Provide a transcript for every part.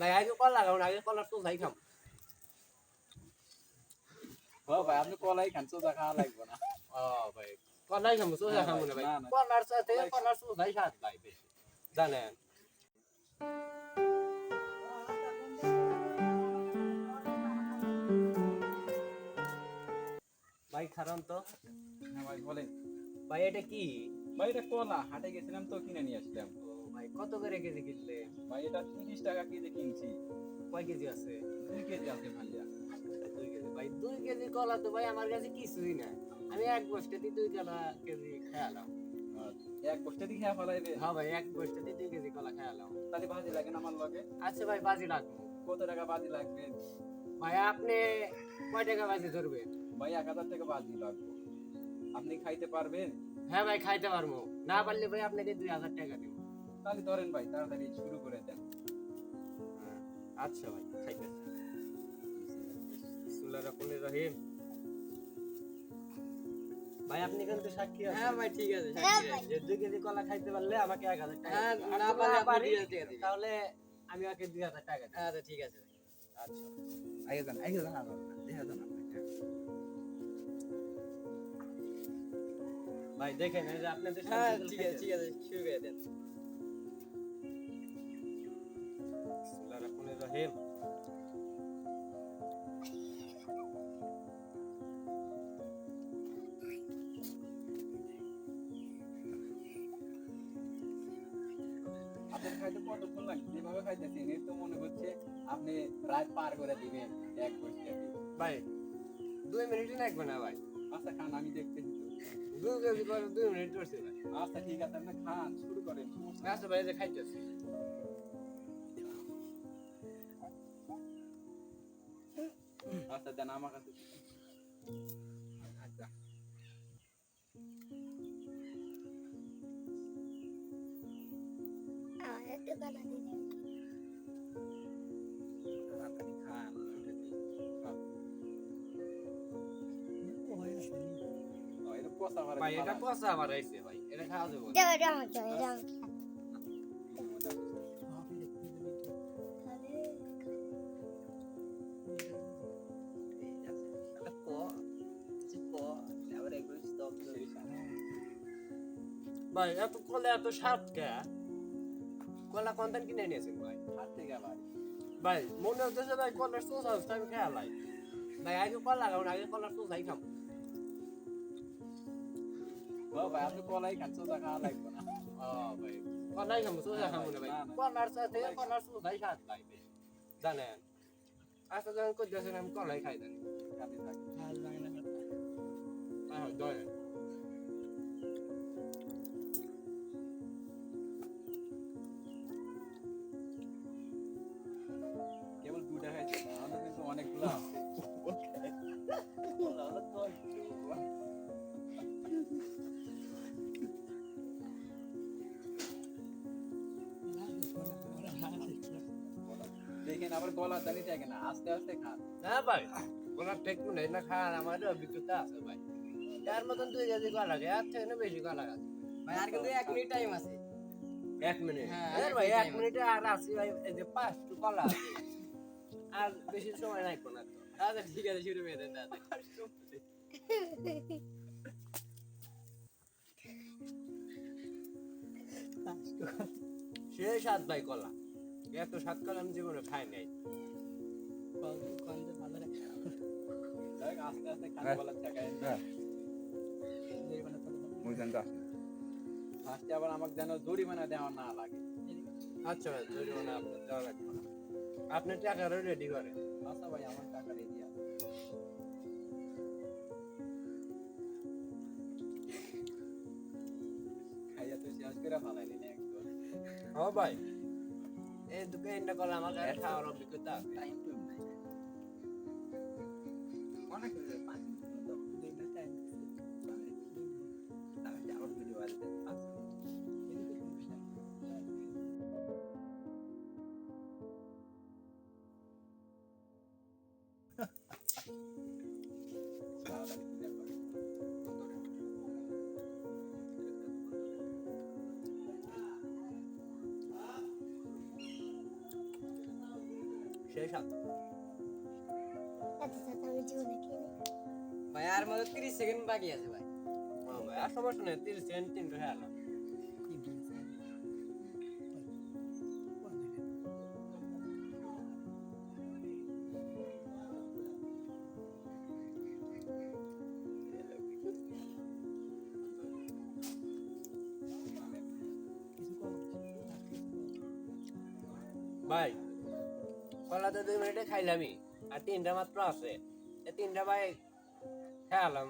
ভাই আগে কল লাগাও না আগে কলার তো যাই খাম ও ভাই আপনি কলাই খান সোজা খাওয়া লাগবে না ও ভাই কলাই খামু ভাই, না ভাই না, না। কলার সাথে কলাই কলার সোজাই স্বাদ ভাই বেশি জানেন ভাই খারান তো হ্যাঁ ভাই বলেন ভাই এটা কি ভাই এটা কলা হাটে গেছিলাম তো কিনে নিয়ে আসলাম কত করে কেজি কিনলে? ভাই এটা তিরিশ টাকা কেজি কিনছি। কয় কেজি আছে? দুই কেজি আছে ভাইয়া। দুই কেজি। ভাই দুই কেজি কলা তো ভাই আমার কাছে কিছুই না আমি এক বস্তাতে দুই কলা কেজি খেয়ালাম এক বস্তা দিয়ে খেয়া ফেলাইবে? হ্যাঁ ভাই এক বস্তাতে দুই কেজি কলা খেয়ালাম তাহলে ভাজি লাগে না আমার লগে? আচ্ছা ভাই বাজি লাগবো। কত টাকা বাজি লাগবে? ভাই আপনি কয় টাকা বাজি ধরবেন? ভাই এক হাজার টাকা বাজি লাগবে। আপনি খাইতে পারবেন? হ্যাঁ ভাই খাইতে পারব। না পারলে ভাই আপনাকে দুই হাজার টাকা দেবো। তাহলে ধরেন ভাই তাড়াতাড়ি শুরু করে দেন। আচ্ছা ভাই খাইতেছি বিসমিল্লাহির রহমানির রহিম। ভাই আপনি কিন্তু সাক্ষী আছেন? হ্যাঁ ভাই ঠিক আছে যে দুই কেজি কলা খাইতে পারলে আমাকে এক হাজার টাকা হ্যাঁ, না পারলে আপনি টাকা দিবেন। তাহলে আমি ওকে দুই হাজার টাকা দেবো। আচ্ছা ঠিক আছে। আচ্ছা। আগে যান আগে যান আবার। দেখা যান ভাই দেখেন এই যে আপনাদের হ্যাঁ ঠিক আছে ঠিক আছে শুরু করে দেন। রহিম খাইতে কতক্ষণ লাগে? যেভাবে খাইতেছেন এর তো মনে হচ্ছে আপনি রাত পার করে দিবেন এক। ভাই দুই মিনিটই লাগবে না ভাই? আচ্ছা খান আমি দেখতেছি দুই কেজি করে দুই মিনিট করছি ভাই আচ্ছা ঠিক আছে আপনি খান শুরু করেন। নেই। আচ্ছা ভাই যে খাইতেছি। আচ্ছা দেন আমার কাছে। আচ্ছা এটা পচা মারা ভাই এটা। কষা আবার আইছে ভাই এটা খাওয়া যাবে না। Jangan, jangan, jangan, ভাই এত কলা এত স্বাদ কে? কলা কন্টেন্ট কিনে নিয়েছেন ভাই হাত থেকে ভাই। ভাই মনে হচ্ছে যে ভাই কলার সোস আছে আমি খেয়াল নাই ভাই আগে কলা লাগাও না আগে কলার সোস যাই খাম। ভাই আপনি কলাই খান সোজা খাওয়া লাগবে না। ও ভাই কলাই খামু সোজা খামু না ভাই। না, না। কলার সাথে কলার সোস যাই স্বাদ ভাই। জানেন আচ্ছা যখন করতেছেন আমি কলাই খাই জানি খাতে থাকে হ্যাঁ দয় দেখেন আবার গলা দাঁড়িয়ে থাকে না আস্তে আস্তে খান না ভাই ঠেক নেই না খাওয়ার আমার অভিজ্ঞতা আছে ভাই। তার মতন দুই কেজি কলা লাগে আর থেকে না বেশি কলা গাছ ভাই আর কিন্তু এক মিনিট টাইম আছে। এক মিনিট? হ্যাঁ, হ্যাঁ ভাই এক মিনিটে আর ভাই এই যে পাঁচটু কলা আছে। আর বেশি সময় নাই কোনা আচ্ছা ঠিক আছে শুরু দেন দাদা সে সাত ভাই কলা এত কলা আমি জীবনে খাই নাই। আস্তে আস্তে খান হ্যাঁ। গলা ঠেকায় ফার্স্টে আবার আমাকে যেন জরিমানা দেওয়া না লাগে। আচ্ছা ভাই জরিমানা আপনার দেওয়া লাগবে না। আপনি টাকাটা রেডি করেন আচ্ছা ভাই আমার টাকা রেডি আছে। খাইয়া তো শেষ করে ফালাইলি না একদম। ভাই। এই দোকানটা কলা আমার খাওয়ার অভিজ্ঞতা। টাইম অনেক সেই এত সাথে জীবনে ভাই আর মাত্র তিরিশ সেকেন্ড বাকি আছে ভাই। ও ভাই আর সমস্যা নেই তিরিশ সেকেন্ড তিনটে হয়ে গেল ভাই কলা তো দুই মিনিটে খাইলামই। আর তিনটা মাত্র আছে। এই তিনটা ভাই খেয়ালাম।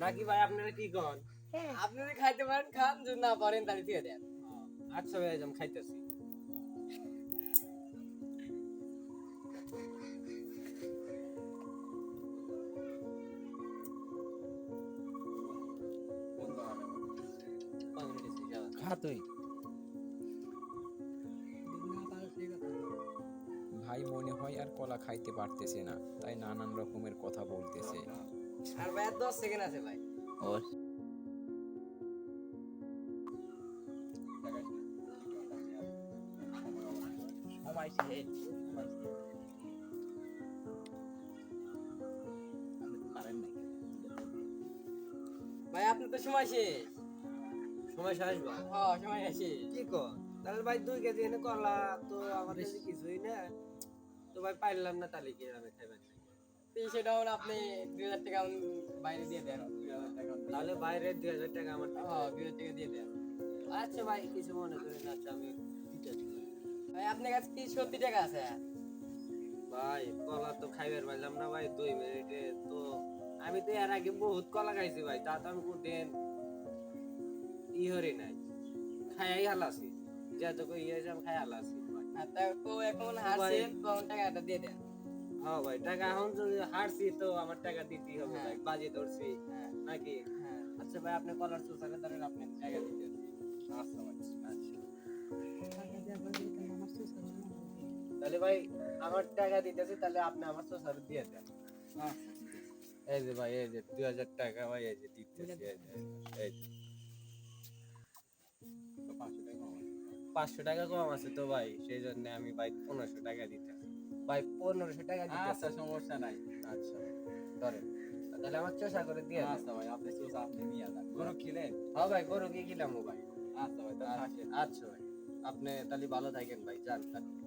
নাকি ভাই আপনারা কি কন? হ্যাঁ। আপনি যদি খাইতে পারেন খান। যদি না পারেন তাহলে দিয়ে দেন। আচ্ছা ভাই আমি খাইতেছি। খা তুই। ভাই মনে আর কলা খাইতে পারতেছে না তাই নানান রকমের কথা বলতেছে। আর ভাই দশ সেকেন্ড আছে ভাই। ও সময় শেষ ভাই আপনার তো সময় শেষ। সময় শেষ ভাই। হ্যাঁ সময় শেষ। কি কর? তাহলে ভাই দুই কেজি এনে কলা তো আমাদের কাছে কিছুই না। তো ভাই পাইলাম না তাহলে কি আমি খাইবেন তো সেটাও আপনি দুই হাজার টাকা বাইরে দিয়ে দেন তাহলে বাইরে দুই হাজার টাকা আমার হ্যাঁ হবে। দুই হাজার টাকা দিয়ে দেন। আচ্ছা ভাই কিছু মনে করেন আচ্ছা আমি ভাই। ভাই আপনার কাছে কি সত্যি টাকা আছে? ভাই কলা তো খাইবার পাইলাম না ভাই দুই মিনিটে তো আমি তো এর আগে বহুত কলা খাইছি ভাই তা তো আমি কোনদিন ই হরি নাই। খাই হালাছি যেহেতু কই ইয়ে আমি খাই আর তা এখন হারছেন তখন টাকাটা দিয়ে দেন। হ্যাঁ ভাই টাকা এখন যদি হারছি তো আমার টাকা দিতেই হবে হ্যাঁ। ভাই বাজি ধরছি। হ্যাঁ। নাকি? হ্যাঁ। আচ্ছা ভাই আপনি কলার ধরেন আপনি টাকা দিতে আচ্ছা তাহলে ভাই আমার টাকা দিতেছি তাহলে আপনি আমার চুষার দিয়ে দেন। এই যে ভাই এই যে দুই হাজার টাকা ভাই এই যে দিতেছি এই যে এই যে। পাঁচশো টাকা কম আছে তো ভাই সেই জন্য আমি ভাই পনেরোশো টাকা দিতে ভাই পনেরোশো টাকা দিতে আচ্ছা সমস্যা নাই। আচ্ছা ধরেন। তাহলে আমার চোষা করে দিয়ে আচ্ছা ভাই আপনি চোষা আপনি নিয়ে যান গরু খেলেন হ্যাঁ ভাই গরু কি কিলাম ভাই। আচ্ছা ভাই আচ্ছা ভাই। আপনি তাহলে ভালো থাকেন ভাই যান তাহলে।